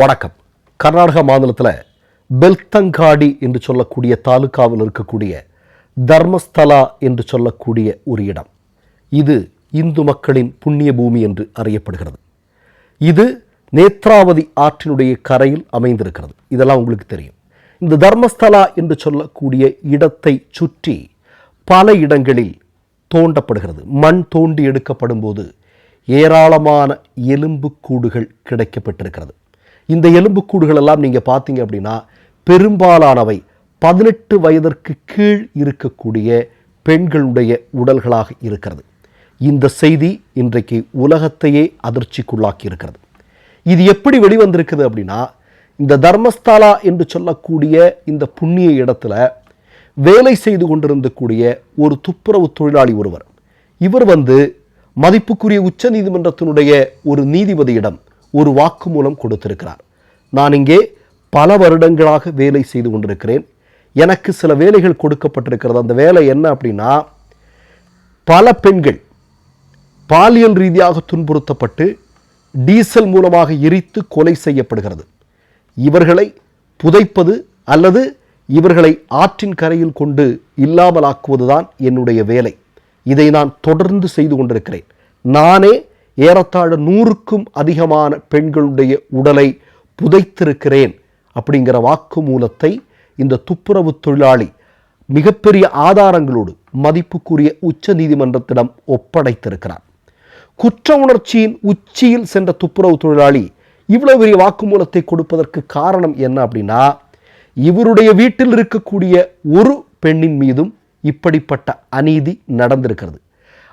வணக்கம். கர்நாடக மாநிலத்தில் பெல்தங்காடி என்று சொல்லக்கூடிய தாலுக்காவில் இருக்கக்கூடிய தர்மஸ்தலா என்று சொல்லக்கூடிய ஒரு இடம். இது இந்து மக்களின் புண்ணிய பூமி என்று அறியப்படுகிறது. இது நேத்ராவதி ஆற்றினுடைய கரையில் அமைந்திருக்கிறது. இதெல்லாம் உங்களுக்கு தெரியும். இந்த தர்மஸ்தலா என்று சொல்லக்கூடிய இடத்தை சுற்றி பல இடங்களில் தோண்டப்படுகிறது. மண் தோண்டி எடுக்கப்படும் போது ஏராளமான எலும்புக்கூடுகள் கிடைக்கப்பட்டிருக்கிறது. இந்த எலும்புக்கூடுகள் எல்லாம் நீங்கள் பார்த்தீங்க அப்படின்னா பெரும்பாலானவை பதினெட்டு வயதிற்கு கீழ் இருக்கக்கூடிய பெண்களுடைய உடல்களாக இருக்கிறது. இந்த செய்தி இன்றைக்கு உலகத்தையே அதிர்ச்சிக்குள்ளாக்கி இருக்கிறது இது எப்படி வெளிவந்திருக்குது அப்படின்னா இந்த தர்மஸ்தலா என்று சொல்லக்கூடிய இந்த புண்ணிய இடத்துல வேலை செய்து கொண்டிருந்தக்கூடிய ஒரு துப்புரவு தொழிலாளி ஒருவர். இவர் வந்து மதிப்புக்குரிய உச்ச நீதிமன்றத்தினுடைய ஒரு நீதிபதியிடம் ஒரு வாக்குமூலம் கொடுத்திருக்கிறார். நான் இங்கே பல வருடங்களாக வேலை செய்து கொண்டிருக்கிறேன். எனக்கு சில வேலைகள் கொடுக்கப்பட்டிருக்கிறது. அந்த வேலை என்ன அப்படின்னா பல பெண்கள் பாலியல் ரீதியாக துன்புறுத்தப்பட்டு டீசல் மூலமாக எரித்து கொலை செய்யப்படுகிறது. இவர்களை புதைப்பது அல்லது இவர்களை ஆற்றின் கரையில் கொண்டு இல்லாமலாக்குவதுதான் என்னுடைய வேலை. இதை நான் தொடர்ந்து செய்து கொண்டிருக்கிறேன். நானே ஏறத்தாழ நூறுக்கும் அதிகமான பெண்களுடைய உடலை புதைத்திருக்கிறேன் அப்படிங்கிற வாக்குமூலத்தை இந்த துப்புரவு தொழிலாளி மிகப்பெரிய ஆதாரங்களோடு மதிப்புக்குரிய உச்ச நீதிமன்றத்திடம் ஒப்படைத்திருக்கிறார். குற்ற உணர்ச்சியின் உச்சியில் சென்ற துப்புரவு தொழிலாளி இவ்வளவு பெரிய வாக்குமூலத்தை கொடுப்பதற்கு காரணம் என்ன அப்படின்னா இவருடைய வீட்டில் இருக்கக்கூடிய ஒரு பெண்ணின் மீதும் இப்படிப்பட்ட அநீதி நடந்திருக்கிறது.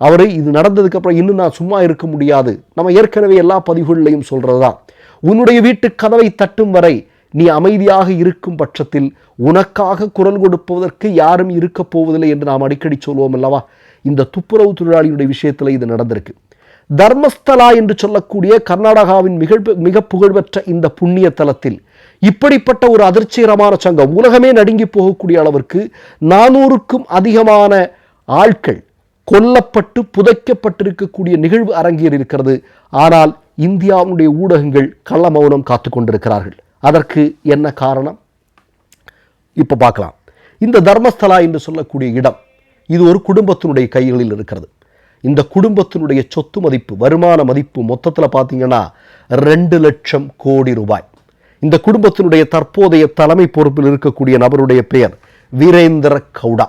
அவர் இது நடந்ததுக்கு அப்புறம் இன்னும் நான் சும்மா இருக்க முடியாது. நம்ம ஏற்கனவே எல்லா பதிவுகள்லையும் சொல்கிறது தான் உன்னுடைய வீட்டு கதவை தட்டும் வரை நீ அமைதியாக இருக்கும் பட்சத்தில் உனக்காக குரல் கொடுப்பதற்கு யாரும் இருக்க போவதில்லை என்று நாம் அடிக்கடி சொல்வோம் அல்லவா? இந்த துப்புரவு தொழிலாளியுடைய விஷயத்தில் இது நடந்திருக்கு. தர்மஸ்தலா என்று சொல்லக்கூடிய கர்நாடகாவின் மிக மிக புகழ்பெற்ற இந்த புண்ணிய தலத்தில் இப்படிப்பட்ட ஒரு அதிர்ச்சிகரமான சங்கம் உலகமே நடுங்கி போகக்கூடிய அளவிற்கு நானூறுக்கும் அதிகமான ஆட்கள் கொல்லப்பட்டு புதைக்கப்பட்டிருக்கக்கூடிய நிகழ்வு அரங்கேறி இருக்கிறது. ஆனால் இந்தியாவுடைய ஊடகங்கள் கள்ள மௌனம் காத்து கொண்டிருக்கிறார்கள். அதற்கு என்ன காரணம்? இப்போ பார்க்கலாம். இந்த தர்மஸ்தலா என்று சொல்லக்கூடிய இடம் இது ஒரு குடும்பத்தினுடைய கைகளில் இருக்கிறது. இந்த குடும்பத்தினுடைய சொத்து மதிப்பு வருமான மதிப்பு மொத்தத்தில் பார்த்தீங்கன்னா ரெண்டு லட்சம் கோடி ரூபாய். இந்த குடும்பத்தினுடைய தற்போதைய தலைமை பொறுப்பில் இருக்கக்கூடிய நபருடைய பெயர் வீரேந்திர கவுடா.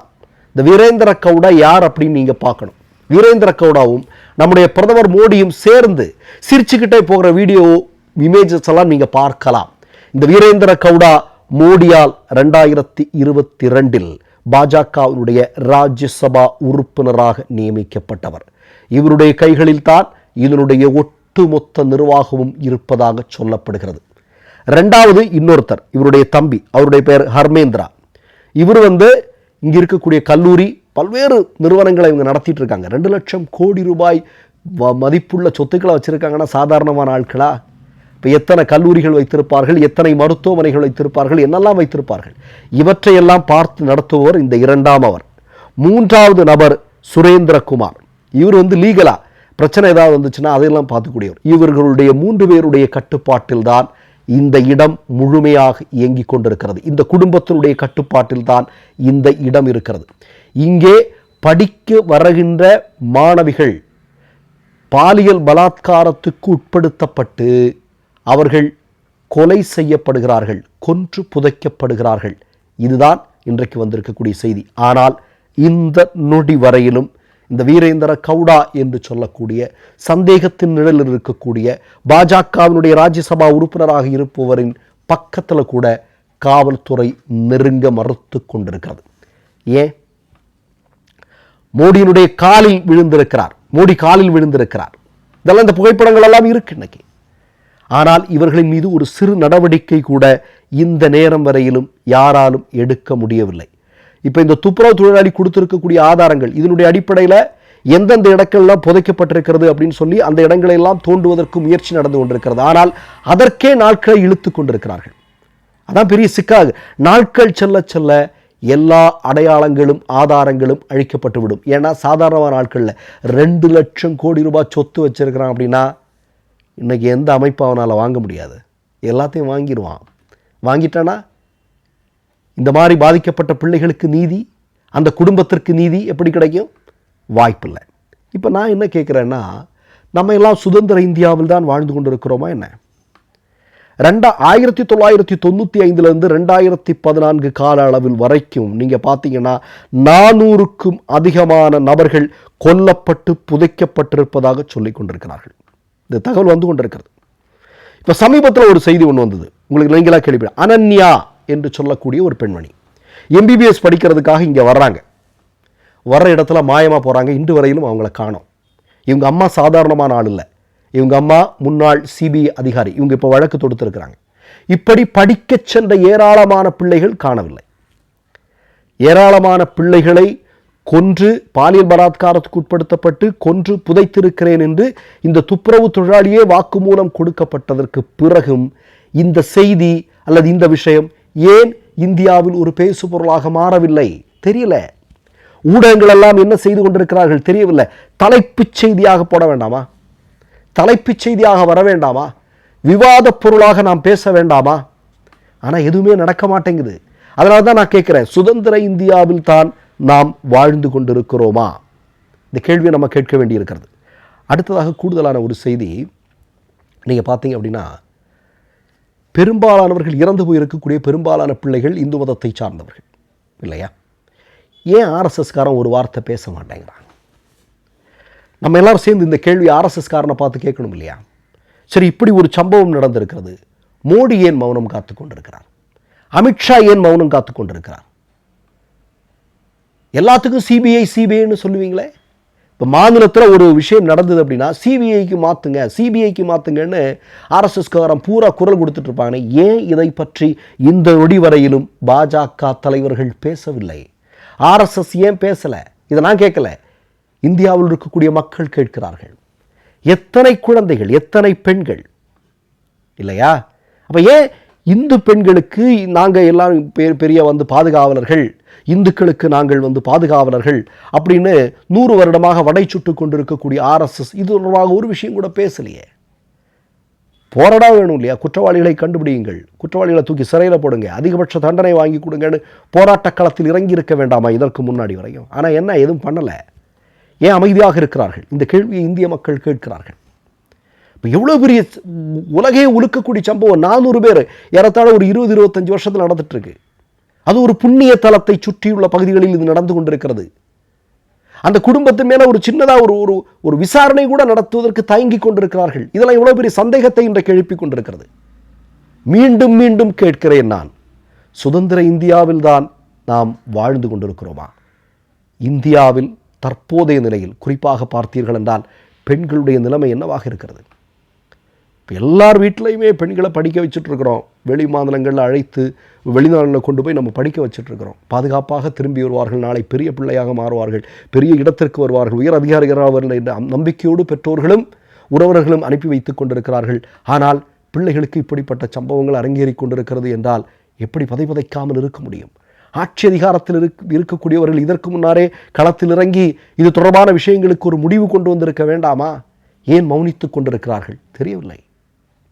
இந்த வீரேந்திர கவுடா யார் அப்படின்னு நீங்கள் பார்க்கணும். வீரேந்திர கவுடாவும் நம்முடைய பிரதமர் மோடியும் சேர்ந்து சிரிச்சுக்கிட்டே போகிற வீடியோ இமேஜஸ் எல்லாம் நீங்கள் பார்க்கலாம். இந்த வீரேந்திர கவுடா மோடியால் ரெண்டாயிரத்தி இருபத்தி ரெண்டில் பாஜகவினுடைய ராஜ்யசபா உறுப்பினராக நியமிக்கப்பட்டவர். இவருடைய கைகளில் தான் இதனுடைய ஒட்டுமொத்த நிர்வாகமும் இருப்பதாக சொல்லப்படுகிறது. ரெண்டாவது இன்னொருத்தர் இவருடைய தம்பி அவருடைய பெயர் ஹர்மேந்திரா. இவர் வந்து இங்கே இருக்கக்கூடிய கல்லூரி பல்வேறு நிறுவனங்களை இவங்க நடத்திட்டு இருக்காங்க. ரெண்டு லட்சம் கோடி ரூபாய் மதிப்புள்ள சொத்துக்களை வச்சுருக்காங்கன்னா சாதாரணமான ஆட்களா? இப்போ எத்தனை கல்லூரிகள் வைத்திருப்பார்கள்? எத்தனை மருத்துவமனைகள் வைத்திருப்பார்கள்? என்னெல்லாம் வைத்திருப்பார்கள்? இவற்றையெல்லாம் பார்த்து நடத்துபவர் இந்த இரண்டாம் அவர். மூன்றாவது நபர் சுரேந்திரகுமார். இவர் வந்து லீகலா. பிரச்சனை ஏதாவது வந்துச்சுன்னா அதையெல்லாம் பார்த்துக்கூடியவர். இவர்களுடைய மூன்று பேருடைய கட்டுப்பாட்டில்தான் இந்த இடம் முழுமையாக இயங்கிக் கொண்டிருக்கிறது. இந்த குடும்பத்தினுடைய கட்டுப்பாட்டில் தான் இந்த இடம் இருக்கிறது. இங்கே படிக்க வருகின்ற மாணவிகள் பாலியல் பலாத்காரத்துக்கு உட்படுத்தப்பட்டு அவர்கள் கொலை செய்யப்படுகிறார்கள் கொன்று புதைக்கப்படுகிறார்கள். இதுதான் இன்றைக்கு வந்திருக்கக்கூடிய செய்தி. ஆனால் இந்த நொடி வரையிலும் இந்த வீரேந்திர கவுடா என்று சொல்லக்கூடிய சந்தேகத்தின் நிழலில் இருக்கக்கூடிய பாஜகவினுடைய ராஜ்யசபா உறுப்பினராக இருப்பவரின் பக்கத்தில் கூட காவல்துறை நெருங்க மறுத்து கொண்டிருக்கிறது. ஏன்? மோடியினுடைய காலில் விழுந்திருக்கிறார். மோடி காலில் விழுந்திருக்கிறார். இதெல்லாம் இந்த புகைப்படங்கள் எல்லாம் இருக்கு இன்னைக்கு. ஆனால் இவர்களின் மீது ஒரு சிறு நடவடிக்கை கூட இந்த நேரம் வரையிலும் யாராலும் எடுக்க முடியவில்லை. இப்போ இந்த துப்புரவு தொழிலாளி கொடுத்துருக்கக்கூடிய ஆதாரங்கள் இதனுடைய அடிப்படையில் எந்தெந்த இடங்கள்லாம் புதைக்கப்பட்டிருக்கிறது அப்படின்னு சொல்லி அந்த இடங்களெல்லாம் தோண்டுவதற்கு முயற்சி நடந்து கொண்டிருக்கிறது. ஆனால் அதற்கே நாட்களை இழுத்து கொண்டிருக்கிறார்கள். அதான் பெரிய சிக்காகு நாட்கள் செல்ல செல்ல எல்லா அடையாளங்களும் ஆதாரங்களும் அழிக்கப்பட்டுவிடும் ஏன்னா சாதாரணமான நாட்களில் ரெண்டு லட்சம் கோடி ரூபாய் சொத்து வச்சிருக்கிறான் அப்படின்னா இன்னைக்கு எந்த அமைப்பு அவனால் வாங்க முடியாது? எல்லாத்தையும் வாங்கிடுவான் வாங்கிட்டானா? இந்த மாதிரி பாதிக்கப்பட்ட பிள்ளைகளுக்கு நீதி அந்த குடும்பத்திற்கு நீதி எப்படி கிடைக்கும்? வாய்ப்பில்லை. இப்போ நான் என்ன கேட்குறேன்னா நம்ம எல்லாம் சுதந்திர இந்தியாவில் தான் வாழ்ந்து கொண்டிருக்கிறோமா என்ன? ரெண்டா ஆயிரத்தி தொள்ளாயிரத்தி தொண்ணூற்றி ஐந்துலேருந்து ரெண்டாயிரத்தி பதினான்கு கால அளவில் வரைக்கும் நீங்கள் பார்த்தீங்கன்னா நானூறுக்கும் அதிகமான நபர்கள் கொல்லப்பட்டு புதைக்கப்பட்டிருப்பதாக சொல்லி கொண்டிருக்கிறார்கள். இந்த தகவல் வந்து கொண்டிருக்கிறது. இப்போ சமீபத்தில் ஒரு செய்தி ஒன்று வந்தது. உங்களுக்கு நீங்களாக கேள்விப்பட அனன்யா என்று சொல்லக்கூடிய ஒரு பெண்மணி. எம்பிபிஎஸ் படிக்கிறதுக்காக இங்கே வர்றாங்க. வர்ற இடத்துல மாயமாக போகிறாங்க இன்று வரையிலும் அவங்கள காணோம். இவங்க அம்மா சாதாரணமான ஆள் இல்லை. இவங்க அம்மா முன்னாள் சிபிஐ அதிகாரி. இவங்க இப்போ வழக்கு தொடுத்திருக்கிறாங்க. இப்படி படிக்கச் சென்ற ஏராளமான பிள்ளைகள் காணவில்லை. ஏராளமான பிள்ளைகளை கொன்று பாலியல் பலாத்காரத்துக்கு உட்படுத்தப்பட்டு கொன்று புதைத்திருக்கிறேன் என்று இந்த துப்புரவு தொழிலாளியே வாக்குமூலம் கொடுக்கப்பட்டதற்கு பிறகும் இந்த செய்தி அல்லது இந்த விஷயம் ஏன் இந்தியாவில் ஒரு பேசு பொருளாக மாறவில்லை? தெரியல. ஊடகங்கள் எல்லாம் என்ன செய்து கொண்டிருக்கிறார்கள் தெரியவில்லை. தலைப்புச் செய்தியாக போட வேண்டாமா? தலைப்புச் செய்தியாக வர வேண்டாமா? விவாதப் பொருளாக நாம் பேச வேண்டாமா? ஆனால் எதுவுமே நடக்க மாட்டேங்குது. அதனால தான் நான் கேட்குறேன் சுதந்திர இந்தியாவில் தான் நாம் வாழ்ந்து கொண்டிருக்கிறோமா? இந்த கேள்வியை நம்ம கேட்க வேண்டியிருக்கிறது. அடுத்ததாக கூடுதலான ஒரு செய்தி நீங்கள் பார்த்தீங்க அப்படின்னா பெரும்பாலானவர்கள் இறந்து போயிருக்கக்கூடிய பெரும்பாலான பிள்ளைகள் இந்து மதத்தை சார்ந்தவர்கள். இல்லையா? ஏன் ஆர்எஸ்எஸ்காரன் ஒரு வார்த்தை பேச மாட்டேங்கிறான்? நம்ம எல்லாரும் சேர்ந்து இந்த கேள்வி ஆர்எஸ்எஸ்காரனை பார்த்து கேட்கணும் இல்லையா? சரி இப்படி ஒரு சம்பவம் நடந்திருக்கிறது. மோடி ஏன் மௌனம் காத்து கொண்டிருக்கிறார்? அமித்ஷா ஏன் மௌனம் காத்து கொண்டிருக்கிறார்? எல்லாத்துக்கும் சிபிஐ சிபிஐன்னு சொல்லுவீங்களே? இப்போ மாநிலத்தில் ஒரு விஷயம் நடந்தது அப்படின்னா சிபிஐக்கு மாற்றுங்க சிபிஐக்கு மாற்றுங்கன்னு ஆர்எஸ்எஸ்காரம் பூரா குரல் கொடுத்துட்டு இருப்பாங்க. ஏன் இதை பற்றி இந்த நொடி வரையிலும் பாஜக தலைவர்கள் பேசவில்லை? ஆர்எஸ்எஸ் ஏன் பேசலை? இதை நான் கேட்கல. இந்தியாவில் இருக்கக்கூடிய மக்கள் கேட்கிறார்கள். எத்தனை குழந்தைகள் எத்தனை பெண்கள்? இல்லையா? அப்போ ஏன் இந்து பெண்களுக்கு நாங்கள் எல்லாம் பெ- பெரிய வந்து பாதுகாவலர்கள் இந்துக்களுக்கு நாங்கள் வந்து பாதுகாவலர்கள் அப்படின்னு நூறு வருடமாக வடை சுட்டு கொண்டிருக்கக்கூடிய ஆர்எஸ்எஸ் இது தொடர்பாக ஒரு விஷயம் கூட பேசலையே. போராட வேணும் இல்லையா? குற்றவாளிகளை கண்டுபிடியுங்கள். குற்றவாளிகளை தூக்கி சிறையில் போடுங்க. அதிகபட்ச தண்டனை வாங்கி கொடுங்கன்னு போராட்ட களத்தில் இறங்கி இருக்க வேண்டாமா இதற்கு முன்னாடி வரையும்? ஆனால் என்ன எதுவும் பண்ணலை. ஏன் அமைதியாக இருக்கிறார்கள்? இந்த கேள்வியை இந்திய மக்கள் கேட்கிறார்கள். இப்போ எவ்வளோ பெரிய உலகையே உலகே உலுக்கக்கூடிய சம்பவம். நானூறு பேர். ஏறத்தாழ ஒரு இருபது இருபத்தஞ்சி வருஷத்தில் நடந்துட்டு இருக்கு அது ஒரு புண்ணிய தலத்தை சுற்றியுள்ள பகுதிகளில் இது நடந்து கொண்டிருக்கிறது. அந்த குடும்பத்து மேல ஒரு சின்னதாக ஒரு ஒரு ஒரு விசாரணை கூட நடத்துவதற்கு தயங்கி கொண்டிருக்கிறார்கள். இதெல்லாம் எவ்வளோ பெரிய சந்தேகத்தை இன்றைக்கு எழுப்பி கொண்டிருக்கிறது. மீண்டும் மீண்டும் கேட்கிறேன் நான். சுதந்திர இந்தியாவில் தான் நாம் வாழ்ந்து கொண்டிருக்கிறோமா? இந்தியாவில் தற்போதைய நிலையில் குறிப்பாக பார்த்தீர்கள் என்றால் பெண்களுடைய நிலைமை என்னவாக இருக்கிறது? இப்போ எல்லார் வீட்டிலையுமே பெண்களை படிக்க வச்சுட்ருக்குறோம். வெளி மாநிலங்களில் அழைத்து வெளிநாடுகளில் கொண்டு போய் நம்ம படிக்க வச்சுட்ருக்குறோம். பாதுகாப்பாக திரும்பி வருவார்கள். நாளை பெரிய பிள்ளையாக மாறுவார்கள். பெரிய இடத்திற்கு வருவார்கள். உயர் அதிகாரிகளாக வருகின்ற என்ற நம்பிக்கையோடு பெற்றோர்களும் உறவர்களும் அனுப்பி வைத்துக் கொண்டிருக்கிறார்கள். ஆனால் பிள்ளைகளுக்கு இப்படிப்பட்ட சம்பவங்கள் அரங்கேறி கொண்டிருக்கிறது என்றால் எப்படி பதைபதைக்காமல் இருக்க முடியும்? ஆட்சி அதிகாரத்தில் இருக் இருக்கக்கூடியவர்கள் இதற்கு முன்னாரே களத்தில் இறங்கி இது தொடர்பான விஷயங்களுக்கு ஒரு முடிவு கொண்டு வந்திருக்க வேண்டாமா? ஏன் மௌனித்துக் கொண்டிருக்கிறார்கள்? தெரியவில்லை.